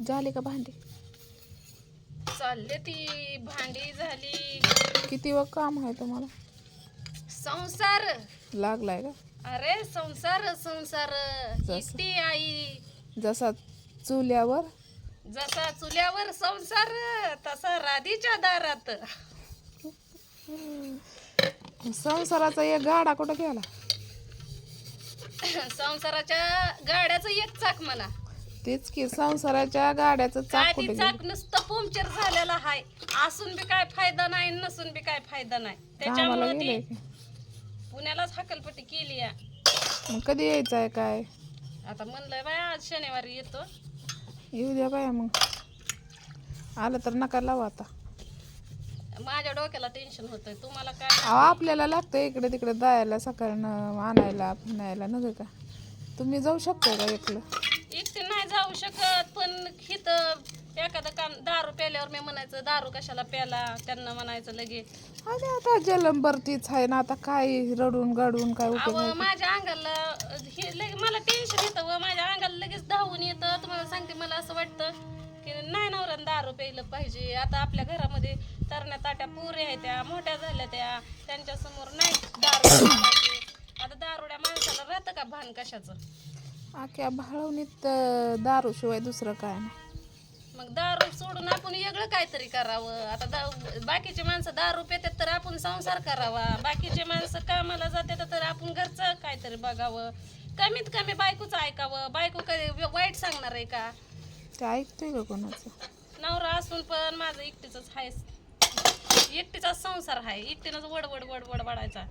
झाली का भांडी? चालले ती. भांडी झाली. किती व काम आहे तुम्हाला? संसार. लागलाय का? अरे संसार संसार. जसं. एकटी आई. जसा चुल्यावर? जसा चुल्यावर संसार तसा राधीच्या दारात. संसाराचा एक गाडा कुठं गेला? संसाराच्या गाड्याचं एक चाक म्हणा. तेच की संसाराच्या गाड्याचं काय चाक ती कुठे चाक नुसतं पंक्चर झालेला हाय. असून बी काय फायदा नाही नसून बी काय फायदा नाही. कामाला त्याच्यामुळे ती पुण्यालाच हकलपट्टी केली या मग कधी यायचं आहे काय? आता म्हणलंय बाय आज शनिवारी येतो. येऊ द्या बाया मग. आलं तर नका लावा आता. माझ्या डोक्याला टेन्शन होतंय. तुम्हाला काय अहो आपल्याला लागतं इकडे तिकडे जायला सकाळनं आणायला फिरायला नव्हे का? तुम्ही जाऊ शकता का एकलं एकटी नाही जाऊ शकत पण हिथं एखादं काम दारू प्याल्यावर मी म्हणायचं दारू कशाला प्याला? त्यांना म्हणायचं लगे. अरे आता जलंबर तीच आहे ना आता काय रडून गाडून काय उपयोग? माझ्या अंगाला हे लगे मला टेन्शन येतं व माझ्या अंगाला लगेच धावून येतं. तुम्हाला सांगते मला असं वाटतं की नाही नवऱ्यानं दारू प्यायलं पाहिजे. आता आपल्या घरामध्ये तरण्या ताट्या पुरे आहेत त्या मोठ्या झाल्या त्या. त्यांच्यासमोर नाही दारू प्यायला पाहिजे. आता दारुड्या माणसाला राहतं का भान कशाचं? आख्या भाळवणीत अं, दारूशिवाय दुसरं काय नाही. मग दारू सोडून आपण वेगळं काहीतरी करावं. आता दा बाकीचे माणसं दारू पितात तर आपण संसार करावा. बाकीचे माणसं कामाला जातात तर आपण घरचं काहीतरी बघावं. कमीत कमी बायकोचं ऐकावं. बायको कधी वाईट सांगणार आहे का? ते ऐकतोय का कोणाचं? नवरा असून पण माझं एकटीच आहे एकटीचा संसार आहे. एकटीनंच वड वड वड वड वाढायचा.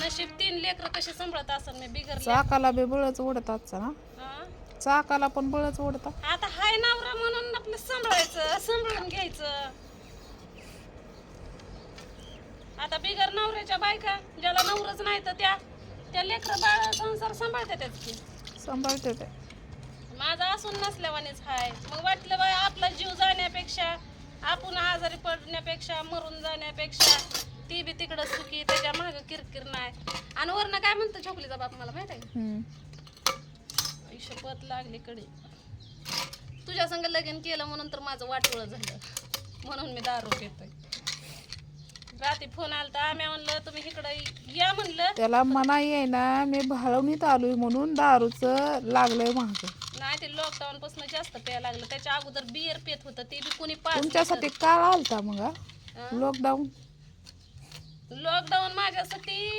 नशीब तीन लेकरं कसे सांभाळत असेल मी बिगर चाकाला बी बळच ओढत आजचा ना. हा? चाकाला पण बळच ओढतात आता हाय नवरा म्हणून आपलं सांभाळायचं सांभाळून घ्यायचं. आता बिगर नवऱ्याच्या बायका ज्याला नवरच नाही तर त्या त्या लेकर बाळ संसार सांभाळतात की. सांभाळते ते. माझा असून नसल्यावानेच हाय. मग वाटलं बाय आपला जीव जाण्यापेक्षा आपण आजारी पडण्यापेक्षा मरून जाण्यापेक्षा ती बी तिकडं सुखी त्याच्या मागं किरकिर नाही. आणि वरनं काय म्हणतो छोकलीचा बाप मला माहीत आहे? शपथ लागली कडे. तुझ्या संग लगीन केलं म्हणून तर माझं वाटोळं झालं. म्हणून मी दारू पितोय. रात्री फोन आलता आम्ही म्हणलं तुम्ही इकडं या म्हणलं. त्याला मनाई आहे ना मी भाळवणीत आलोय म्हणून दारूचं लागलंय महाग नाही ते लॉकडाऊन पासून जास्त प्यायला लागलं. त्याच्या अगोदर बियर पेत होतं ते बी कोणी पाच तुमच्यासाठी काळ आलता मग लॉकडाऊन लॉकडाऊन माझ्यासाठी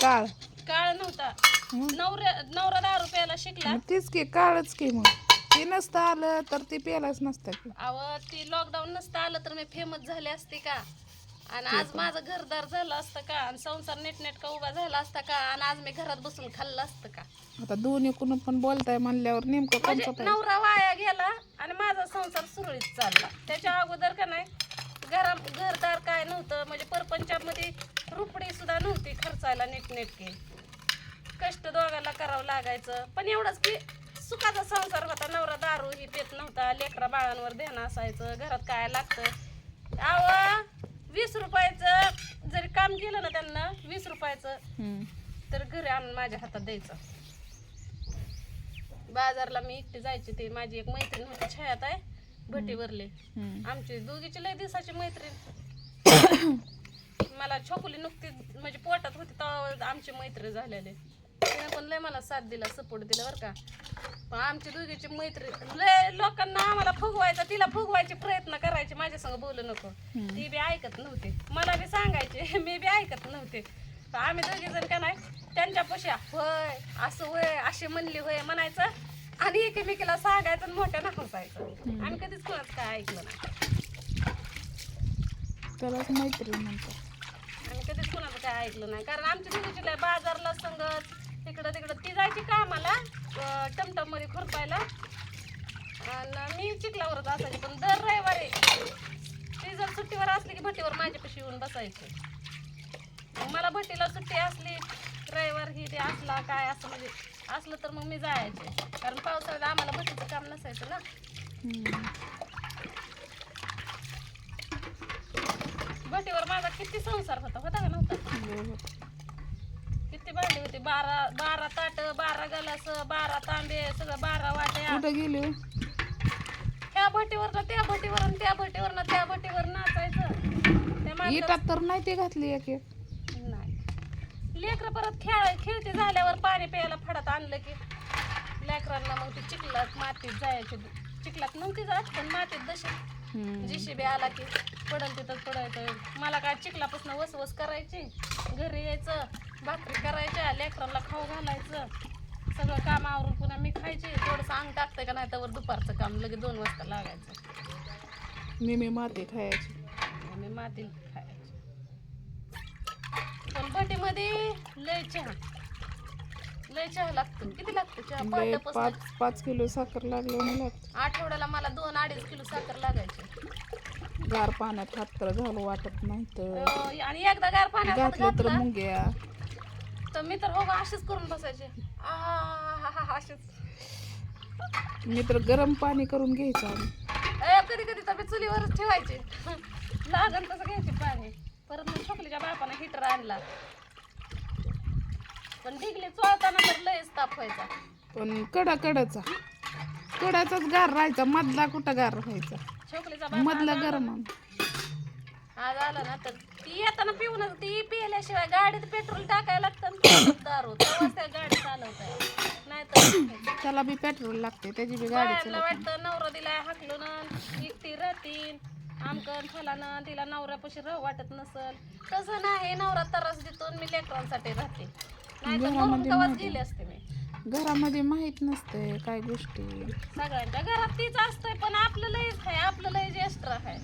काळ? काळ नव्हता. नवऱ्या नवरा दारू प्यायला शिकला. मग तीच की काळच की मग. ते नसतं आलं तर ते प्यायलाच नसतं की. अव ती लॉकडाऊन नसतं आलं तर मी फेमस झाले असते का? आणि आज माझं घरदार झालं असतं का? आणि संसार नीटनेटका उभा झाला असता का? आणि आज मी घरात बसून खाल्लं असतं का? आता दोन्ही कुण पण बोलताय म्हणल्यावर नेमकं म्हणजे कोणचं नवरा वाया गेला आणि माझा संसार सुरळीत चालला. त्याच्या अगोदर का नाही घरा घरदार काय नव्हतं म्हणजे परपंचामध्ये रुपडी सुद्धा नव्हती खर्चायला नीटनेटके. कष्ट दोघांना करावं लागायचं. पण एवढंच की सुखाचा संसार होता. नवरा दारू ही पेत नव्हता. लेकरा बाळांवर ध्यान असायचं. घरात काय लागतं? आव! वीस रुपयाचं जरी काम केलं ना त्यांना वीस रुपयाचं हम्म. तर घरी आणून माझ्या हातात द्यायचं. बाजारला मी एकटी जायची ते माझी एक मैत्रीण होती छायात आहे भटीवरले हम्म. आमची दोघीची लय दिवसाची मैत्रीण. मला छोकुली नुकती म्हणजे पोटात होती तेव्हा आमची मैत्री झालेले. तिने पण लय मला साथ दिला सपोर्ट दिला बरं का. पण आमची दोघीची मैत्री लय लोकांना आम्हाला फुगवायचा तिला फुगवायचे प्रयत्न करायचे माझ्या संग बोलू नको. ती बी ऐकत नव्हती. मला बी सांगायचे मी बी ऐकत नव्हते. आम्ही दोघी जण का नाही त्यांच्या पशा होय असं होय अशी म्हणली होय म्हणायचं आणि एकमेकीला सांगायचं आणि मोठ्यानं हसायचं आम्ही कधीच कोणाचं काय ऐकलं नाही. त्यालाच मैत्रीण म्हणतात. आम्ही कधीच कोणाचं काय ऐकलं नाही. कारण आमच्या दोघीची बाजारला संगत इकडं तिकडं ती जायची कामाला टमटममध्ये खुरपायला. आणि मी चिखलावरच असायची पण दर रविवारी ती जर सुट्टीवर असली की भट्टीवर माझ्यापाशी येऊन बसायची. मग मला भट्टीला सुट्टी असली रविवार ही ते असला काय असं म्हणजे असलं तर मग मी जायचे. कारण पावसाळ्यात आम्हाला भट्टीचं काम नसायचं ना. भट्टीवर माझा किती संसार होता होता का नव्हता? हो, हो. किती भांडी होती. बारा बारा ताट बारा गलास बारा तांबे सगळं बारा वाट्या. कुठं गेली? भटीवरनं त्या भटीवर आणि त्या भटीवरनं त्या भटीवर नाचायचं. त्या इटात तर नाही ते घातली एक एक. नाही. लेकरं परत खेळ खेळते झाल्यावर पाणी प्यायला फडात आणलं की लेकरांना मग ती चिखलात मातीत जायचे. चिखलात नव्हती जात पण मातीत जशी. हम्म. आला की पडल तिथंच पडायचं. मला काय चिखलापासून वसवस करायची? घरी यायचं. लेकरांना खाऊ घालायचं. सगळं काम आवरून पुन्हा मी खायची. थोडंसं अंग टाकते का नाही तर दुपारचं काम लगेच दोन वाजता लागायचं. मी मी माती खायची. आणि मातील खायची. पण भटीमध्ये लय चहा. लय चहा लागतो. किती लागतो चहा? पाच पाच किलो साखर लागली मला आठवड्याला मला दोन अडीच किलो साखर लागायची. गार पाण्यात हात तर घालू वाटत नाही तर. आणि एकदा गार पाण्यात घातलं तर मुंग्या तर मी तर हो अशीच करून बसायचे. आहा, अशीच मी तर गरम पाणी करून घ्यायचं अय, कधी कधी तर मी चुलीवरच ठेवायचे. लागन तसं घ्यायचे पाणी. परत मग छोकलीच्या बापाने हिटर आणला. पण ढिगली चोळताना तर लयच ताप व्हायचा. पण कडा कडाचा कडाचाच गार राहायचा मधला कुठं गार राहायचा? छोकलीचा मधला गरम आज आला ना तर ती येताना पिऊन ती पिल्याशिवाय गाडीत पेट्रोल टाकायला लागतं दारू. तेव्हाच त्या गाडी चालवताय नाही तर त्याला बी पेट्रोल लागते त्याची बी गाडी बाहेरला चालत वाटतं नवरा दिलाय हाकलून एकटी राहतीन. आमकन फलानं तिला नवऱ्यापाशी राहू वाटत नसल. तसं नाही नवरा त्रास देतो आणि मी लेकरांसाठी राहते. नाही तर मरून तेव्हाच गेले असते मी. घरामध्ये माहीत नसते काय गोष्टी. सगळ्यांच्या घरात तीच असतंय पण आपलं लयच आहे आपलं लय एक्स्ट्रा आहे.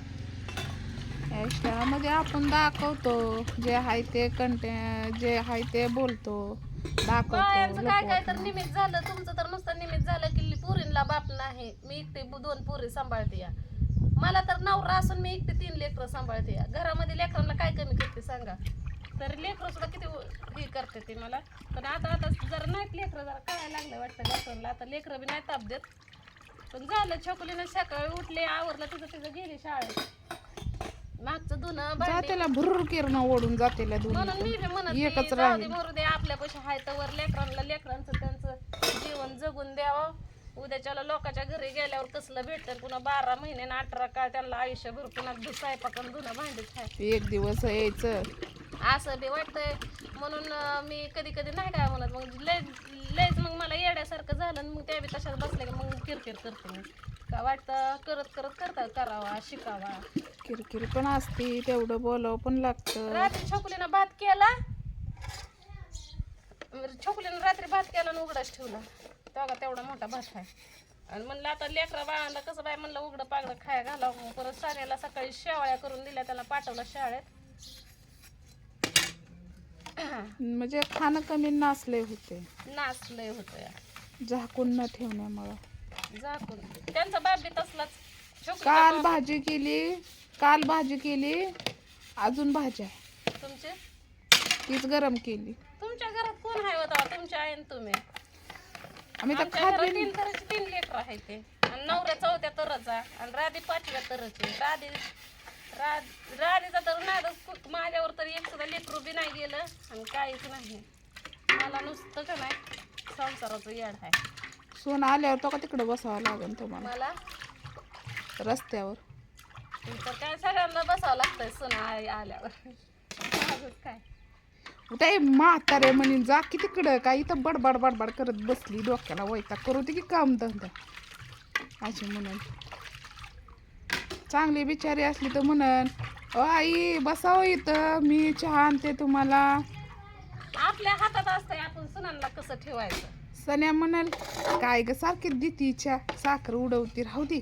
मध्ये आपण दाखवतो जे आहे ते कंटेंट जे आहे ते बोलतो. दाखवतो काय काय तर. निमित्त झालं. तुमचं तर नुसतं निमित्त झालं की पुरीला बाप नाही. मी एकटी दोन पुरी सांभाळते या. मला तर नवरा असून मी एकटी तीन लेकरं सांभाळते या. घरामध्ये लेकरांना काय कमी करते सांगा? तर लेकरं सुद्धा किती हे करते ते मला. पण आता आता जरा नाहीत लेकरं जरा काय लागलं वाटतं लेकरांना आता लेकरं बी नाही ताप देत. पण झालं छोकलीनं सकाळी उठले आवरलं तिचं तिचं गेली शाळेत. मागचं धुणं भांडी. जातेला भुरूर किरणं ओढून जातेला म्हणून दोन्ही मी बी म्हणत एकच जाऊ दे राहील. मरू दे आपल्यापाशी हाय तर लेकरांना लेकरांचं त्यांचं जीवन जगून द्यावं. उद्याच्याला लोकांच्या घरी गेल्यावर कसलं भेटतं पुन्हा बारा महिने आणि अठरा काळ त्यांना आयुष्यभर पुन्हा धु- स्वयंपाक आणि धुणं भांडीच आहे एक दिवस यायचं. असं बी वाटतंय. म्हणून मी कधी कधी नाही काय म्हणत. मग लय लयच मग मला येड्यासारखं झालं आणि मग त्या बी तशाच बसले की मग किरकिर करते मी. का वाटतं? करत करत करता करावा शिकावा. किरकिर पण असते तेवढं बोलावं पण लागतं. रात्री छोकुलीनं भात केला. छोकुलीनं रात्री भात केला आणि उघडाच ठेवला. तेव्हा तेवढा मोठा भात आहे. आणि म्हणलं आता लेकरा बाळांना कसं बाय म्हणलं उघडं पागडं खाया घालावं. परत साऱ्याला सकाळी शेवाळ्या करून दिल्या त्याला पाठवलं शाळेत. म्हणजे खाणं कमी नासले होते. नाचलंय होतं. झाकून न ठेवण्यामुळं. झाकून. त्यांचा बाप बी तसलाच काल भाजी केली काल भाजी केली अजून भाज्या. तुमचे? तीच गरम केली. तुमच्या घरात कोण आहे होता तुमच्या आई आणि तुम्ही? आम्ही तर आमच्या घरात खात. तीन तराचे तीन लेकर आहेत ते. आणि नवऱ्या चौथ्या तरचा आणि राधी पाचव्या तरचे राधी राध राधीचा तर नाही माझ्यावर तर एक सुद्धा लेकरू बी नाही गेलं आणि काहीच नाही. मला नुसतं का नाही संसाराचं येड आहे. सोन आल्यावर तो का तिकडे बसावं लागेल तुम्हाला? मला? रस्त्यावर. तर काय सगळ्यांना बसावं लागतंय सुना आल्यावर? माझंच काय? उठाय म्हातारे म्हणे जा की तिकडं. काय इथं बडबड बडबड करत बसली डोक्याला वैता करू दे की काम धंदा. अशी म्हणून. चांगली बिचारी असली तर म्हणन "अ, आई बसावं इथं मी चहा आणते तुम्हाला. आपल्या हातात असतंय आपण सुनांना कसं ठेवायचं? सन्या म्हणाल काय ग सारखी देती चहा साखर उडवती राहू दे.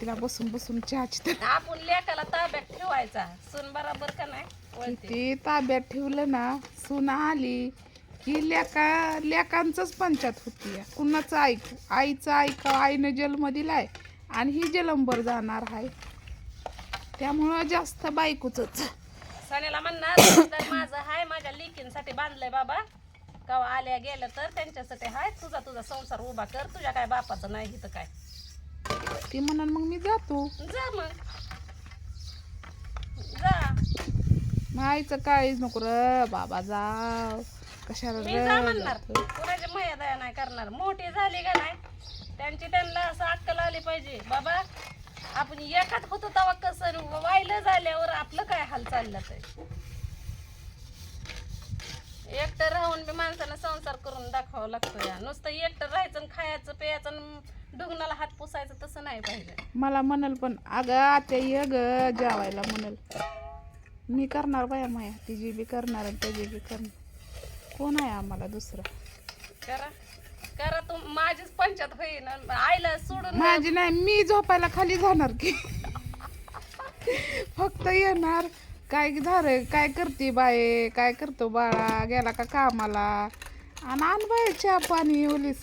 तिला बसून बसून चहाची तर आपण लेकाला ताब्यात ठेवायचा सून बरोबर का नाही? वळते. किती ताब्यात ठेवलं ना सुना आली की लेका लेकांचंच पंचायत होती. कुणाचं ऐकू आईचं ऐका आईनं जन्म दिलाय. आणि ही जलंबर जाणार आहे त्यामुळं जास्त बायकोच सण्याला म्हणणार "तुझं माझं हाय माझ्या लेकींसाठी बांधलंय बाबा. कवा आल्या गेल्या तर त्यांच्यासाठी हाय. तुझा तुझा संसार उभा कर. तुझ्या काय बापाचं नाही इथं काय. ती म्हणून मग मी जातो. जा मग. जा. काळीच नको र बाबा जाव. कशाला मी जा म्हणणार. र कुणाची मया दया नाही करणार. मोठी झाली का नाही? त्यांची त्यांना असं अक्कल आली पाहिजे. बाबा आपण एकात होतो तेव्हा कसं वाहिलं झाल्यावर आपलं काय हाल चाललं आहे एकटं राहून बी माणसानं संसार करून दाखवावं लागतो या. नुसतं एकटं राहायचं आणि खायचं प्यायचं आणि डुगणाला हात पुसायचं तसं नाही पाहिजे. मला म्हणाल पण अगं आत्या ये ग जेवायला म्हणाल. मी करणार बाया माया तिची बी करणार आणि त्याची बी करणार. कोण आहे आम्हाला दुसरं? करा. करा तू माझीच पंचायत होईन आईला सोडून माझी नाही मी झोपायला खाली जाणार की. फक्त येणार. काय झालं काय करते बाये काय करतो बाळा? गेला का कामाला? आणि आण बाय चहा पाणी ओलीस.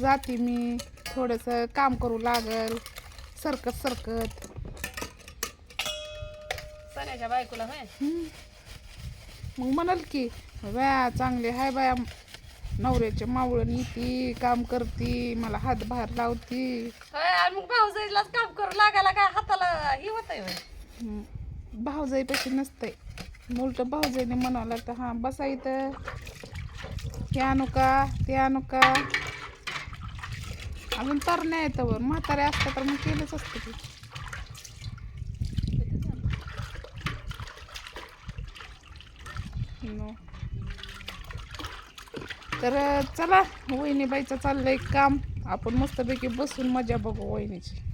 जाते मी. थोडंसं काम करू लागल. सरकत सरकत. सण्याच्या बायकोला होय. मग म्हणाल की व्या चांगले हाय बाया नवऱ्याच्या मावळण येते काम करती मला हात बाहेर लावती. होय आणि मग भाऊजाईलाच काम करू लागायला काय हाताला हे होत हम्म. भाऊजाईपाशी नसतंय. उलट भाऊजाईने म्हणावं लागतं हां बसा इथं. हे आणू का? ते आणू का? अजून तर नाही येतं वर म्हातारे असतं तर मग केलंच असतं की नो तर चला वहिनीबाईचं चाललंय काम. आपण मस्तपैकी बसून मजा बघू वहिनीची.